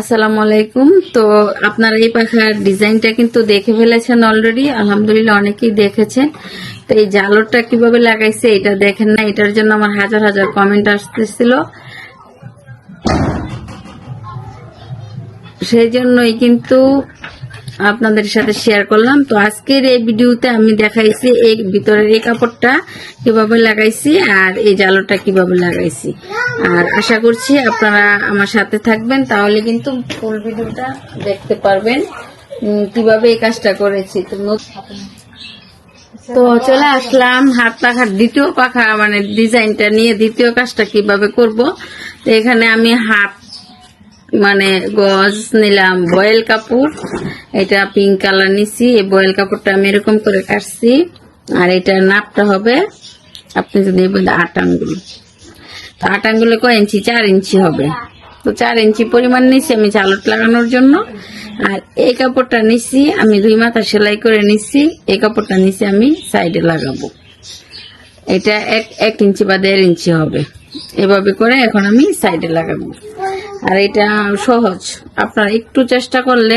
আসসালামু আলাইকুম। তো আপনারা এই পাখার ডিজাইনটা কিন্তু দেখে ফেলেছেন অলরেডি আলহামদুলিল্লাহ অনেকেই দেখেছেন। তো এই জালরটা কীভাবে লাগাইছে, এটা দেখেন না। এটার জন্য আমার হাজার হাজার কমেন্ট আসতেছিল। সেই জন্যই কিন্তু আপনাদের সাথে শেয়ার করলাম। তো আজকের এই ভিডিওতে আমি দেখাইছি এই ভিতরের এই কাপড়টা কীভাবে লাগাইছি আর এই জালোটা কীভাবে লাগাইছি। আর আশা করছি আপনারা আমার সাথে থাকবেন, তাহলে কিন্তু ফুল ভিডিওটা দেখতে পারবেন কীভাবে এই কাজটা করেছি। তো তো চলে আসলাম হাত পাখার দ্বিতীয় পাখা মানে ডিজাইনটা নিয়ে দ্বিতীয় কাজটা কীভাবে করব। তো এখানে আমি হাত মানে গজ নিলাম, বয়েল কাপড়। এটা পিঙ্ক কালার নিছি, এই বয়েল কাপড়টা আমি এরকম করে কাটছি। আর এটার নাপটা হবে, আপনি যদি বলেন আট আঙ্গুল। তো আট আঙ্গুলে কয় ইঞ্চি? চার ইঞ্চি হবে। তো চার ইঞ্চি পরিমাণ নিছি আমি চালট লাগানোর জন্য। আর এই কাপড়টা নিছি, আমি দুই মাথা সেলাই করে নিছি, এই কাপড়টা নিছি আমি সাইডে লাগাবো। এটা এক এক ইঞ্চি বা দেড় ইঞ্চি হবে। এভাবে করে এখন আমি সাইডে লাগাবো। আর এটা সহজ। আপনারা একটু চেষ্টা করলে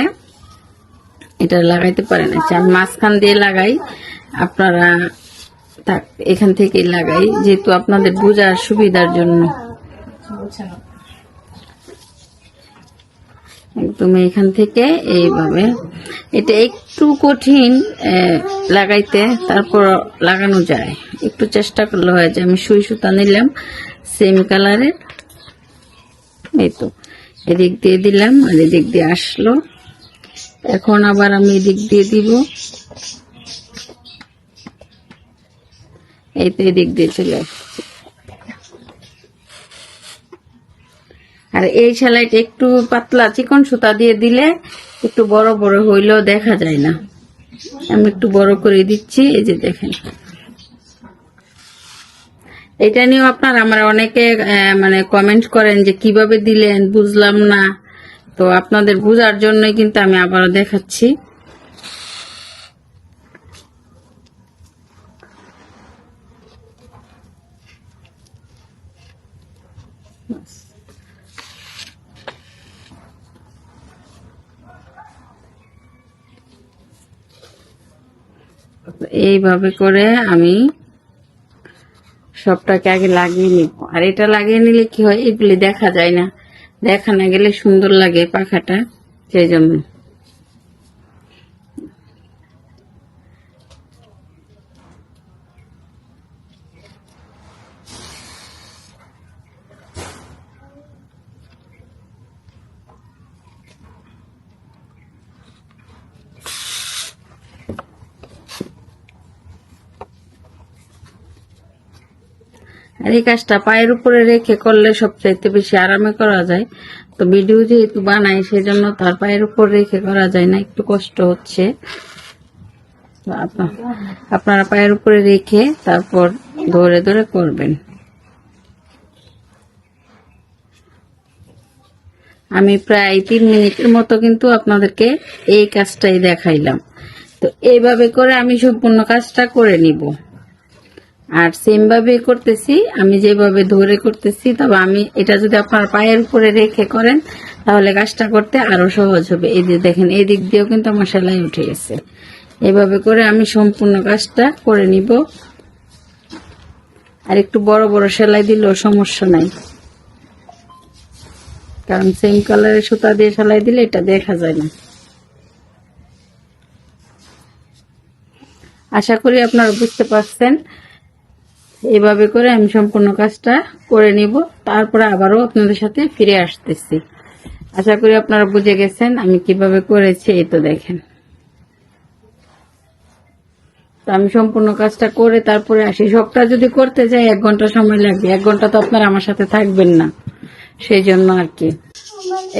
এটা লাগাইতে পারেন। আচ্ছা আমি মাঝখান দিয়ে লাগাই, আপনারা থাক এখান থেকেই লাগাই, যেহেতু আপনাদের বোঝার সুবিধার জন্য। একদম এখান থেকে এইভাবে। এটা একটু কঠিন লাগাইতে তারপর লাগানো যায়। একটু চেষ্টা করলে হয় যে আমি সুই সুতা নিলাম, সেম কালারের। এই এদিক দিয়ে দিলাম, আর এদিক দিয়ে আসলো। এখন আবার আমি এদিক দিয়ে দিব। এই তো এদিক দিয়ে চলে আসছে। আর এই সেলাইটা একটু পাতলা চিকন সুতা দিয়ে দিলে একটু বড় বড় হইলেও দেখা যায় না। আমি একটু বড় করে দিচ্ছি, এই যে দেখেন। এটা নিয়েও আপনার আমার অনেকে মানে কমেন্ট করেন যে কীভাবে দিলেন, বুঝলাম না। তো আপনাদের বুঝার জন্যই কিন্তু আমি আবারও দেখাচ্ছি। এইভাবে করে আমি সবটাকে আগে লাগিয়ে নিব। আর এটা লাগিয়ে নিলে কি হয়? এগুলি দেখা যায় না। দেখা না গেলে সুন্দর লাগে পাখাটা, সেই জন্য। আর এই কাজটা পায়ের উপরে রেখে করলে সবচাইতে বেশি আরামে করা যায়। তো ভিডিও যেহেতু বানাই সেই জন্য তার পায়ের উপর রেখে করা যায় না, একটু কষ্ট হচ্ছে। আপনারা পায়ের উপরে রেখে তারপর ধরে ধরে করবেন। আমি প্রায় তিন মিনিটের মতো কিন্তু আপনাদেরকে এই কাজটাই দেখাইলাম। তো এইভাবে করে আমি সম্পূর্ণ কাজটা করে নিব। আর সেম ভাবে করতেছি, আমি যেভাবে ধরে করতেছি, তবে আমি এটা যদি আপনার পায়ের উপরে রেখে করেন, তাহলে কাজটা করতে আরও সহজ হবে। এই যে দেখেন, এই দিক দিয়েও কিন্তু আমার সেলাই উঠে গেছে। এভাবে করে আমি সম্পূর্ণ কাজটা করে নিব। আর একটু বড় বড় সেলাই দিলেও সমস্যা নাই। কারণ সেম কালারের সুতা দিয়ে সেলাই দিলে এটা দেখা যায় না। আশা করি আপনারা বুঝতে পারছেন। এভাবে করে আমি সম্পূর্ণ কাজটা করে নিব। তারপরে আবারও আপনাদের সাথে ফিরে আসতেছি। আশা করি আপনারা বুঝে গেছেন আমি কীভাবে করেছি, এই তো দেখেন। আমি সম্পূর্ণ কাজটা করে তারপরে আসি। সবটা যদি করতে যাই, এক ঘণ্টা সময় লাগবে। এক ঘণ্টা তো আপনারা আমার সাথে থাকবেন না, সেই জন্য আর কি।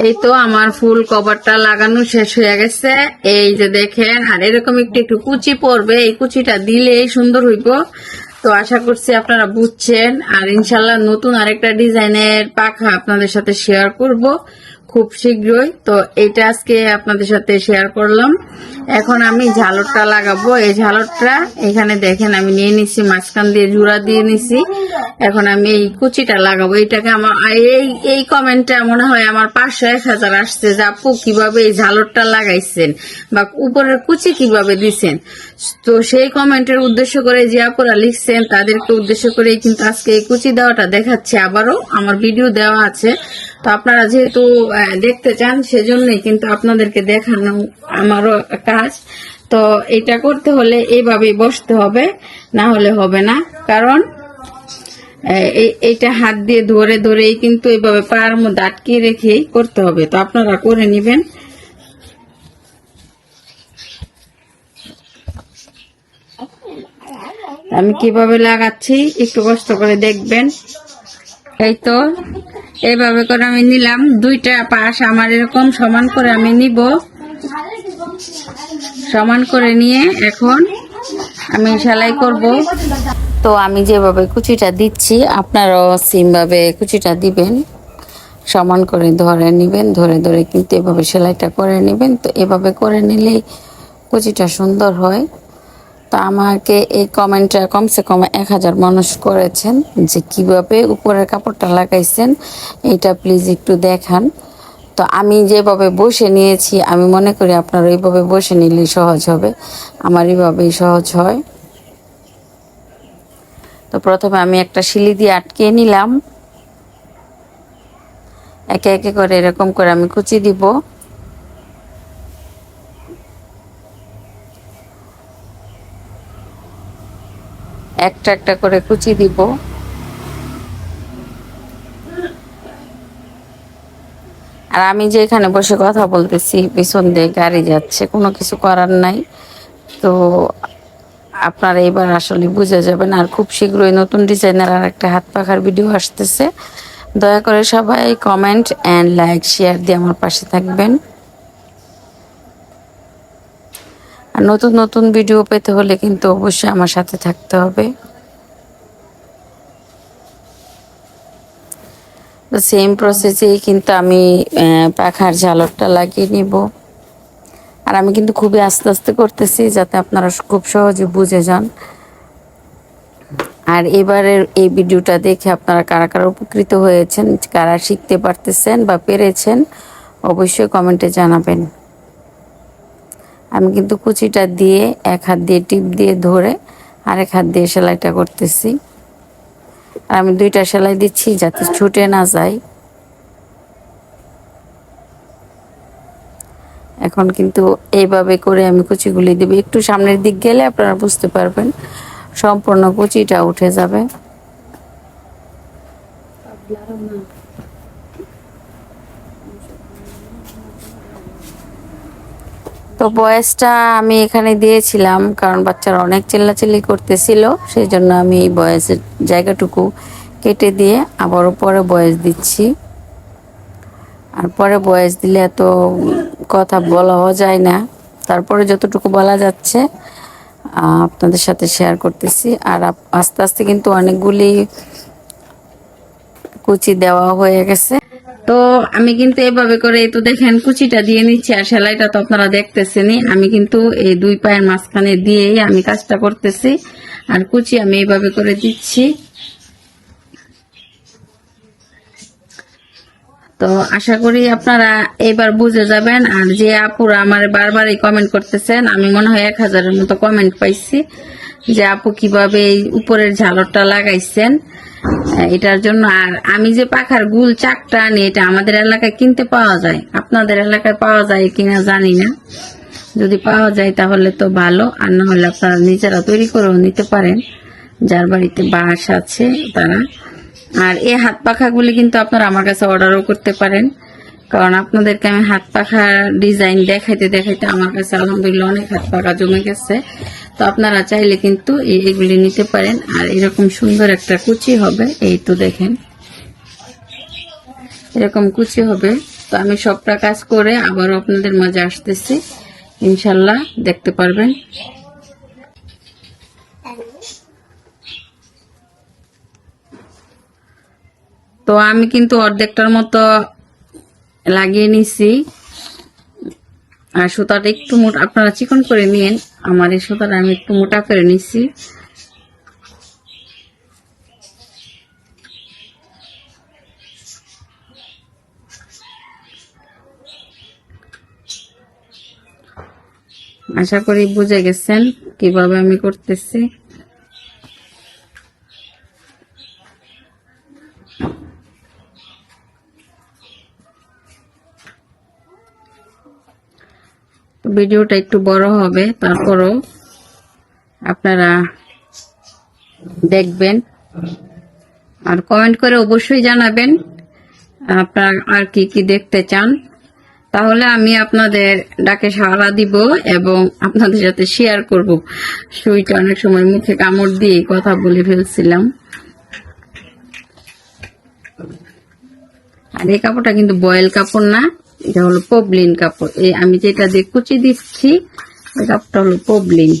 এই তো আমার ফুল কভারটা লাগানো শেষ হয়ে গেছে। এই যে দেখেন, আর এরকম একটু একটু কুচি পড়বে। এই কুচিটা দিলেই সুন্দর হইব। তো আশা করছি আপনারা বুঝছেন। আর ইনশাল্লাহ নতুন আরেকটা ডিজাইনের পাখা আপনাদের সাথে শেয়ার করব খুব শীঘ্রই। তো এটা আজকে আপনাদের সাথে শেয়ার করলাম। এখন আমি ঝালরটা লাগাবো। এই ঝালরটা এখানে দেখেন আমি নিয়ে নিছি, মাঝখান দিয়ে জুড়া দিয়ে নিছি। এখন আমি এই কুচিটা লাগাবো এটাকে আমার এই এই কমেন্টটা মনে হয় আমার পাঁচশো এক হাজার আসছে যে আপু কীভাবে এই ঝালরটা লাগাইছেন বা উপরের কুচি কীভাবে দিছেন? তো সেই কমেন্টের উদ্দেশ্য করে যে আপুরা লিখছেন, তাদেরকে উদ্দেশ্য করে কিন্তু আজকে এই কুচি দেওয়াটা দেখাচ্ছে। আবারও আমার ভিডিও দেওয়া আছে। তো আপনারা যেহেতু দেখতে চান, সেজন্যই কিন্তু আপনাদেরকে দেখানো আমারও কাজ। তো এটা করতে হলে এইভাবেই বসতে হবে, না হলে হবে না। কারণ এইটা হাত দিয়ে ধরে, ধরেই কিন্তু এইভাবে পায়ের মধ্যে আটকে রেখেই করতে হবে। তো আপনারা করে নেবেন। আমি কীভাবে লাগাচ্ছি, একটু কষ্ট করে দেখবেন। এই তো এইভাবে করে আমি নিলাম। দুইটা পাশ আমার এরকম সমান করে আমি নিব। সমান করে নিয়ে এখন আমি সেলাই করব। তো আমি যেভাবে কুচিটা দিচ্ছি, আপনারাও সেমভাবে কুচিটা দিবেন। সমান করে ধরে নেবেন, ধরে ধরে কিন্তু এভাবে সেলাইটা করে নেবেন। তো এভাবে করে নিলেই কুচিটা সুন্দর হয়। তো আমাকে এই কমেন্টটা কমসে কম এক হাজার মানুষ করেছেন যে কীভাবে উপরের কাপড়টা লাগাইছেন, এটা প্লিজ একটু দেখান। তো আমি যেভাবে বসে নিয়েছি, আমি মনে করি আপনারা এইভাবে বসে নিলেই সহজ হবে। আমার এইভাবেই সহজ হয়। তো প্রথমে আমি একটা শিলি দিয়ে আটকে নিলাম। একে একে করে এরকম করে আমি কুচি দিব। একটা একটা করে কুচি দিব। আর আমি যে এখানে বসে কথা বলতেছি, পিছন দিয়ে গাড়ি যাচ্ছে, কোনো কিছু করার নাই। তো আপনারা এবার আসলে বুঝে যাবেন আর খুব শীঘ্রই নতুন ডিজাইনের আর একটা হাত পাখার ভিডিও আসতেছে। দয়া করে সবাই কমেন্ট অ্যান্ড লাইক শেয়ার দিয়ে আমার পাশে থাকবেন। আর নতুন নতুন ভিডিও পেতে হলে কিন্তু অবশ্যই আমার সাথে থাকতে হবে। সেম প্রসেসেই কিন্তু আমি পাখার ঝালরটা লাগিয়ে নিব। আর আমি কিন্তু খুবই আস্তে আস্তে করতেছি যাতে আপনারা খুব সহজে বুঝে যান। আর এবারের এই ভিডিওটা দেখে আপনারা কারা কারা উপকৃত হয়েছেন, কারা শিখতে পারতেছেন বা পেরেছেন, অবশ্যই কমেন্টে জানাবেন। আমি কিন্তু কুচিটা দিয়ে এক হাত দিয়ে টিপ দিয়ে ধরে আরেক হাত দিয়ে সেলাইটা করতেছি। আর আমি দুইটা সেলাই দিচ্ছি যাতে ছুটে না যায়। এখন কিন্তু এইভাবে করে আমি কুচিগুলি দেবো। একটু সামনের দিক গেলে আপনারা বুঝতে পারবেন, সম্পূর্ণ কুচিটা উঠে যাবে। তো বয়সটা আমি এখানে দিয়েছিলাম, কারণ বাচ্চারা অনেক চিল্লাচিল্লি করতেছিল সেই জন্য আমি এই বয়সের জায়গাটুকু কেটে দিয়ে আবারও পরে বয়স দিচ্ছি। আর পরে বয়স দিলে এত কথা বলাও যায় না। তারপরে যতটুকু বলা যাচ্ছে আপনাদের সাথে শেয়ার করতেছি। আর আস্তে আস্তে কিন্তু অনেকগুলি কুচি দেওয়া হয়ে গেছে। তো আমি কিন্তু এভাবে করে তো দেখেন কুচিটা দিয়ে নিচ্ছি আর সেলাইটা তো আপনারা দেখতেছেনি আমি কিন্তু এই দুই পায়ের মাঝখানে দিয়েই আমি কাজটা করতেছি। আর কুচি আমি এইভাবে করে দিচ্ছি। তো আশা করি আপনারা এবার বুঝে যাবেন। আর যে আপুরা আমার বারবারই কমেন্ট করতেছেন, আমি মনে হয় এক হাজারের মতো কমেন্ট পাইছি যে আপু কীভাবে এই উপরের ঝালরটা লাগাইছেন। এটার জন্য আর আমি যে পাখার গুল চাকটা আনি, এটা আমাদের এলাকায় কিনতে পাওয়া যায়। আপনাদের এলাকায় পাওয়া যায় কিনা জানি না। যদি পাওয়া যায় তাহলে তো ভালো, আর না হলে আপনারা নিজেরা তৈরি করেও নিতে পারেন। যার বাড়িতে বাঁশ আছে, তারা আর এই হাত পাখাগুলি কিন্তু আপনারা আমার কাছে অর্ডারও করতে পারেন। কারণ আপনাদেরকে আমি হাত পাখা ডিজাইন দেখাইতে দেখাইতে আমার কাছে আলহামদুলিল্লাহ অনেক হাত পাখা জমে গেছে। তো আপনারা চাইলে কিন্তু এগুলি নিতে পারেন। আর এরকম সুন্দর একটা কুচি হবে, এই তো দেখেন। এরকম কুচি হবে। তো আমি সবটা কাজ করে আবারও আপনাদের মাঝে আসতেছি। ইনশাল্লাহ দেখতে পারবেন। তো আমি কিন্তু অর্ধেকটার মতো লাগিয়ে নিছি। আর সুতাটা একটু মোটা আপনারা চিকন করে নিন আমার এই সুতাটা আমি একটু মোটা করে নিছি। আশা করি বুঝে গেছেন কীভাবে আমি করতেছি। ভিডিওটা একটু বড় হবে, তারপরও আপনারা দেখবেন। আর কমেন্ট করে অবশ্যই জানাবেন আপনার আর কি কি দেখতে চান। তাহলে আমি আপনাদের ডাকে সাড়া দিব এবং আপনাদের সাথে শেয়ার করব। সুইটা অনেক সময় মুখে কামড় দিয়ে কথা বলে ফেলছিলাম। আর এই কাপড়টা কিন্তু বয়েল কাপড় না। এটা হলো পবলিন কাপড়। এই আমি যেটা দিয়ে কুচি দিচ্ছি, ওই কাপড়টা হলো পবলিন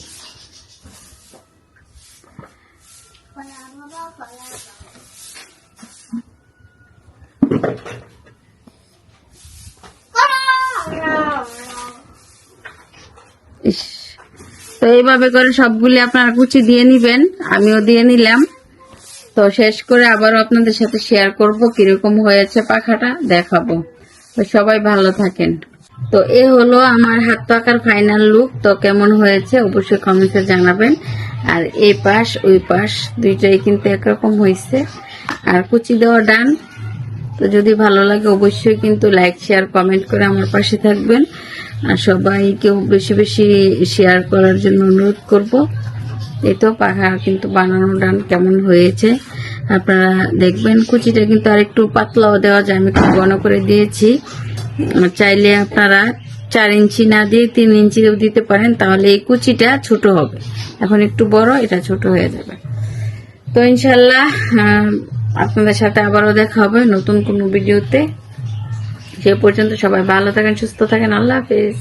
তো এইভাবে করে সবগুলি আপনারা কুচি দিয়ে নিবেন, আমিও দিয়ে নিলাম। তো শেষ করে আবারও আপনাদের সাথে শেয়ার করব কীরকম হয়েছে পাখাটা, দেখাবো। তো সবাই ভালো থাকেন। তো এ হলো আমার হাত পাকার ফাইনাল লুক তো কেমন হয়েছে অবশ্যই কমেন্টে জানাবেন। আর এই পাশ, ওই পাশ দুইটাই কিন্তু একরকম হয়েছে। আর কুচি দেওয়া ডান, তো যদি ভালো লাগে অবশ্যই কিন্তু লাইক শেয়ার কমেন্ট করে আমার পাশে থাকবেন। আর সবাইকেও বেশি বেশি শেয়ার করার জন্য অনুরোধ করব। এই তো পাখা কিন্তু বানানো ডান কেমন হয়েছে। আপনারা দেখবেন কুচিটা কিন্তু আর একটু পাতলাও দেওয়া যায়। আমি একটু ঘন করে দিয়েছি। চাইলে আপনারা চার ইঞ্চি না দিয়ে তিন ইঞ্চিও দিতে পারেন, তাহলে এই কুচিটা ছোট হবে। এখন একটু বড়, এটা ছোট হয়ে যাবে। তো ইনশাল্লাহ আপনাদের সাথে আবারও দেখা হবে নতুন কোনো ভিডিওতে। সে পর্যন্ত সবাই ভালো থাকেন, সুস্থ থাকেন। আল্লাহ হাফেজ।